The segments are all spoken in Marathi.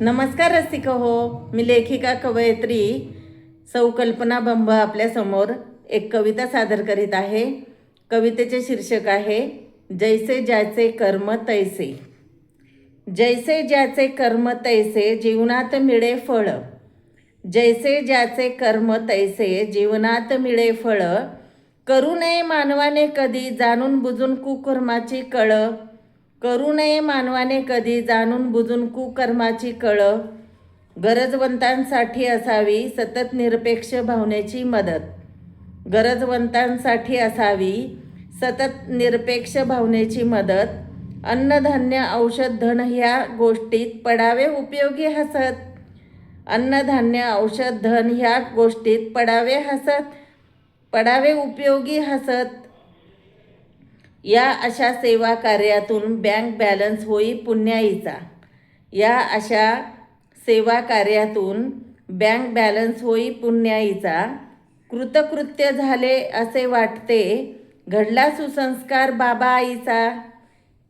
नमस्कार रसिक हो मी लेखिका कवयित्री सौ कल्पना बंब आपल्यासमोर एक कविता सादर करीत आहे. कवितेचे शीर्षक आहे जैसे ज्याचे कर्म तैसे. जैसे ज्याचे कर्म तैसे जीवनात मिळे फळ. जैसे ज्याचे कर्म तैसे जीवनात मिळे फळ. करू नये मानवाने कधी जाणून बुजून कुकर्माची कळ. करू नये मानवाने कधी जाणून बुजून कुकर्माची कळ. गरजवंतांसाठी असावी सतत निरपेक्ष भावनेची मदत. गरजवंतांसाठी असावी सतत निरपेक्ष भावनेची मदत. अन्नधान्य औषध धन ह्या गोष्टीत पडावे उपयोगी हसत. अन्नधान्य औषध धन ह्या गोष्टीत पडावे हसत. पडावे उपयोगी हसत. या अशा सेवा कार्यातून बँक बॅलन्स होई पुण्याईचा. या अशा सेवा कार्यातून बँक बॅलन्स होई पुण्याईचा. कृतकृत्य झाले असे वाटते घडला सुसंस्कार बाबा आईचा.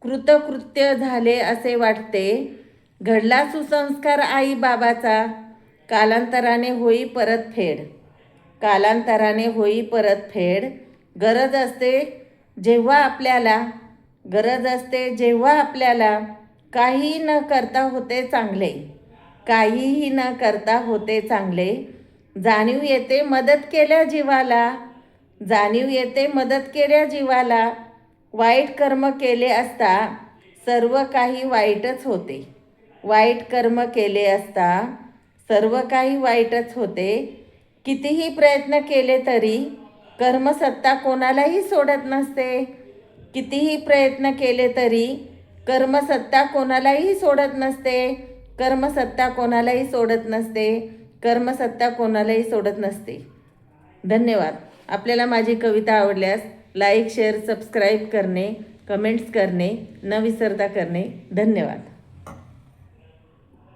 कृतकृत्य झाले असे वाटते घडला सुसंस्कार आई बाबाचा. कालांतराने होई परतफेड. कालांतराने होई परतफेड. गरज असते जेव्हा आपल्याला गरज असते जेव्हा आपल्याला काही न करता होते चांगले काहीही न करता होते चांगले जाणीव येते मदत केल्या जीवाला जाणीव येते मदत केल्या जीवाला वाईट कर्म केले असता सर्व काही वाईटच होते. वाईट कर्म केले असता सर्व काही वाईटच होते. कितीही प्रयत्न केले तरी कर्मसत्ता कोणालाही सोडत नसते. कितीही प्रयत्न केले तरी कर्मसत्ता कोणालाही सोडत नसते. कर्मसत्ता कोणालाही सोडत नसते. कर्मसत्ता कोणालाही सोडत नसते. धन्यवाद. आपल्याला माझी कविता आवडल्यास लाईक शेअर सबस्क्राईब करणे कमेंट्स करणे न विसरता करणे. धन्यवाद.